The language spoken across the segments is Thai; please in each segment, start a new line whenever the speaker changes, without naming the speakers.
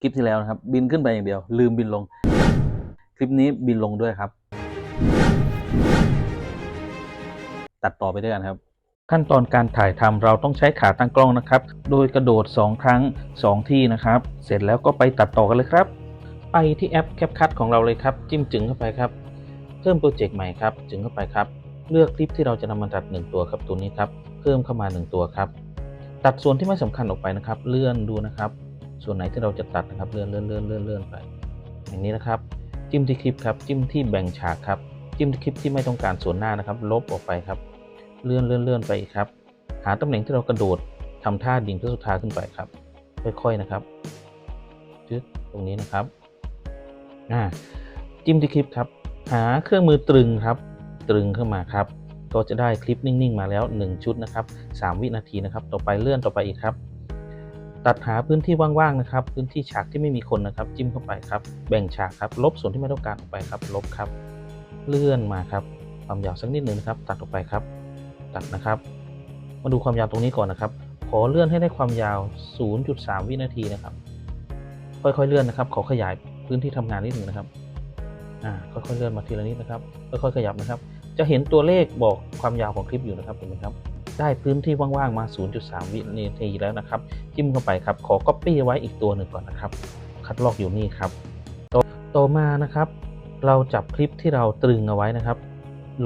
คลิปที่แล้วนะครับ บินขึ้นไปอย่างเดียว ลืมบินลง คลิปนี้บินลงด้วยครับ ตัดต่อไปด้วยกันครับ ขั้นตอนการถ่ายทำเราต้องใช้ขาตั้งกล้องนะครับ โดยกระโดด 2 ครั้ง 2 ที่นะครับ เสร็จแล้วก็ไปตัดต่อกันเลยครับ ไปที่แอป CapCut ของเราเลยครับ จิ้มจึงเข้าไปครับ เพิ่มโปรเจกต์ใหม่ครับ จึงเข้าไปครับ เลือกคลิปที่เราจะนำมาตัด 1 ตัวครับตัวนี้ครับ เพิ่มเข้ามา 1 ตัวครับ ตัดส่วนที่ไม่สำคัญออกไปนะครับ เลื่อนดูนะครับ ส่วนไหนที่เราจะตัดนะครับเลื่อนเลื่อนเลื่อนเลื่อนเลื่อนไป อย่างนี้นะครับ จิ้มที่คลิปครับ จิ้มที่แบ่งฉากครับ จิ้มที่คลิปที่ไม่ต้องการส่วนหน้านะครับ ลบออกไปครับ เลื่อนเลื่อนเลื่อนไปครับ หาตำแหน่งที่เรากระโดดทำท่าดิ่งพระสุธาขึ้นไปครับ ค่อยๆนะครับจึ๊ดตรงนี้นะครับอ่าจิ้มที่คลิปครับ หาเครื่องมือตรึงครับ ตรึงเข้ามาครับ ก็จะได้คลิปนิ่งๆ มาแล้ว 1 ชุดนะครับ 3 วินาทีนะครับ ต่อไปเลื่อนต่อไปอีกครับ ตัดหาพื้นที่ว่างๆนะครับ พื้นที่ฉากที่ไม่มีคนนะครับ จิ้มเข้าไปครับ แบ่งฉากครับ ลบส่วนที่ไม่ต้องการออกไปครับ ลบครับ เลื่อนมาครับ ความยาวสักนิดหนึ่งนะครับ ตัดออกไปครับ ตัดนะครับ มาดูความยาวตรงนี้ก่อนนะครับ ขอเลื่อนให้ได้ความยาว 0.3 วินาทีนะครับ ค่อยๆเลื่อนนะครับ ขอขยายพื้นที่ทำงานนิดหนึ่งนะครับ อ่า ค่อยๆเลื่อนมาทีละนิดนะครับ ค่อยๆขยับนะครับ จะเห็นตัวเลขบอกความยาวของคลิปอยู่นะครับ เห็นไหมครับ ได้พื้นที่ว่างๆมา 0.3 วินาทีแล้วนะครับ จิ้มเข้าไปครับ ขอ Copy ไว้อีกตัวหนึ่งก่อนนะครับ คัดลอกอยู่นี่ครับต่อต่อมานะครับ เราจับคลิปที่เราตรึงเอาไว้นะครับ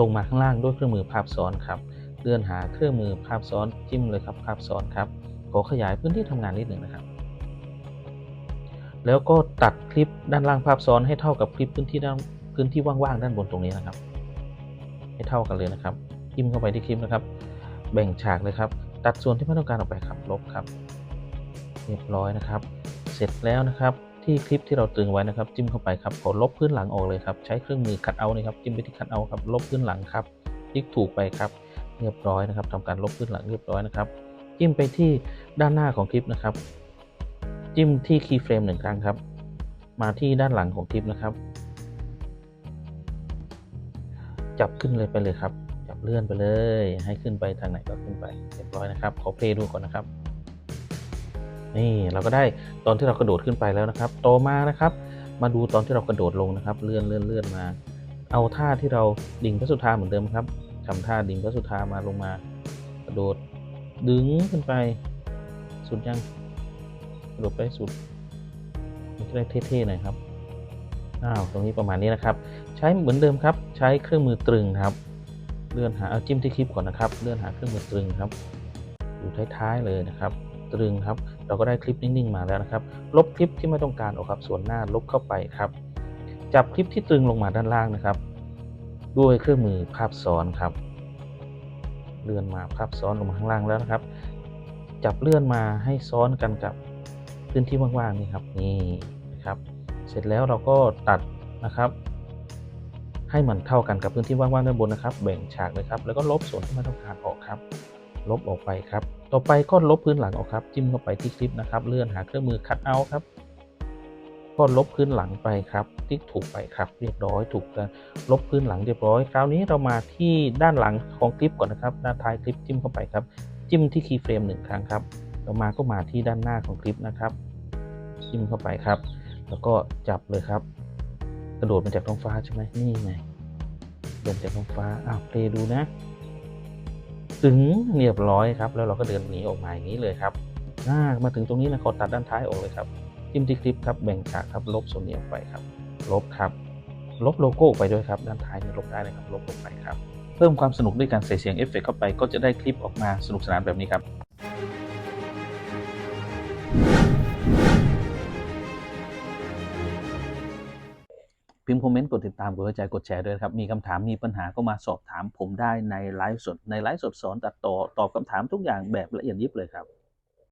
ลงมาข้างล่างด้วยเครื่องมือภาพซ้อนครับ เลื่อนหาเครื่องมือภาพซ้อนจิ้มเลยครับภาพซ้อนครับ ขอขยายพื้นที่ทำงานนิดหนึ่งนะครับ แล้วก็ตัดคลิปด้านล่างภาพซ้อนให้เท่ากับคลิปพื้นที่ด้านพื้นที่ว่างๆด้านบนตรงนี้นะครับ ให้เท่ากันเลยนะครับจิ้มเข้าไปที่คลิปนะครับ แบ่งฉากเลยครับ ตัดส่วนที่ไม่ต้องการออกไปครับลบครับ เรียบร้อยนะครับ เสร็จแล้วนะครับที่คลิปที่เราตึงไว้นะครับ จิ้มเข้าไปครับขอลบพื้นหลังออกเลยครับใช้เครื่องมือคัดเอาท์นะครับจิ้มไปที่คัดเอาครับลบพื้นหลังครับคลิกถูกไปครับ เรียบร้อยนะครับทำการลบพื้นหลังเรียบร้อยนะครับ จิ้มไปที่ด้านหน้าของคลิปนะครับ จิ้มที่คีย์เฟรมหนึ่งครั้งครับ มาที่ด้านหลังของคลิปนะครับ จับขึ้นเลยไปเลยครับ เลื่อนไปเลย ให้ขึ้นไปทางไหนก็ขึ้นไปเรียบร้อยนะครับ ขอเพลย์ดูก่อนนะครับ นี่เราก็ได้ตอนที่เรากระโดดขึ้นไปแล้วนะครับ ต่อมานะครับ มาดูตอนที่เรากระโดดลงนะครับ เลื่อนเลื่อนเลื่อนมา เอาท่าที่เราดิ่งพระสุธาเหมือนเดิมครับทำท่าดิ่งพระสุธามาลงมา กระโดดดึงขึ้นไป สุดยังกระโดดไปสุดมันจะได้เท่ๆหน่อยครับอ้าวตรงนี้ประมาณนี้นะครับ ใช้เหมือนเดิมครับ ใช้เครื่องมือตรึงครับ เลื่อนหาเอาจิ้มที่คลิปก่อนนะครับ เลื่อนหาเครื่องมือตรึงครับ อยู่ท้ายๆเลยนะครับ ตรึงครับ เราก็ได้คลิปนิ่งๆมาแล้วนะครับ ลบคลิปที่ไม่ต้องการออกครับ ส่วนหน้าลบเข้าไปครับ จับคลิปที่ตรึงลงมาด้านล่างนะครับ ด้วยเครื่องมือภาพซ้อนครับ เลื่อนมาภาพซ้อนลงมาข้างล่างแล้วนะครับ จับเลื่อนมาให้ซ้อนกันกับพื้นที่ว่างๆนี่ครับ นี่นะครับ เสร็จแล้วเราก็ตัดนะครับ ให้มันเท่ากันกับพื้นที่ว่างๆด้านบนนะครับแบ่งฉากเลยครับแล้วก็ลบส่วนที่ไม่ต้องการออกครับ ลบออกไปครับ ต่อไปก็ลบพื้นหลังออกครับจิ้มเข้าไปที่คลิปนะครับเลื่อนหาเครื่องมือคัดเอาครับก็ลบพื้นหลังไปครับติ๊กถูกไปครับ เรียบร้อยถูกกันลบพื้นหลังเรียบร้อย คราวนี้เรามาที่ด้านหลังของคลิปก่อนนะครับด้านท้ายคลิปจิ้มเข้าไปครับ จิ้มที่คีย์เฟรมหนึ่งครั้งครับต่อมาก็มาที่ด้านหน้าของคลิปนะครับ จิ้มเข้าไปครับ แล้วก็จับเลยครับ ระโดดมาจากท้องฟ้าใช่ไหมนี่ไงลงจากท้องฟ้าอ้าวเพลยดูนะ ถึงเรียบร้อยครับ แล้วเราก็เดินหนีออกมาอย่างนี้เลยครับามาถึงตรงนี้นะขอตัดด้านท้ายออกเลยครับจิ้มที่คลิปครับแบ่งฉากครับลบส่วนนี้ออกไปครับ ลบครับ ลบโลโก้ไปด้วยครับด้านท้ายเนี่ยลบได้เลยครับลบออกไปครับ เพิ่มความสนุกด้วยการใส่เสียงเอฟเฟกต์เข้าไปก็จะได้คลิปออกมาสนุกสนานแบบนี้ครับ มพ์คอมเมนต์ กดติดตาม กดหัวใจ กดแชร์ด้วยครับ มีคำถาม มีปัญหาก็มาสอบถามผมได้ในไลฟ์สด ในไลฟ์สดสอนตัดต่อ ตอบคำถามทุกอย่างแบบละเอียดยิบเลยครับ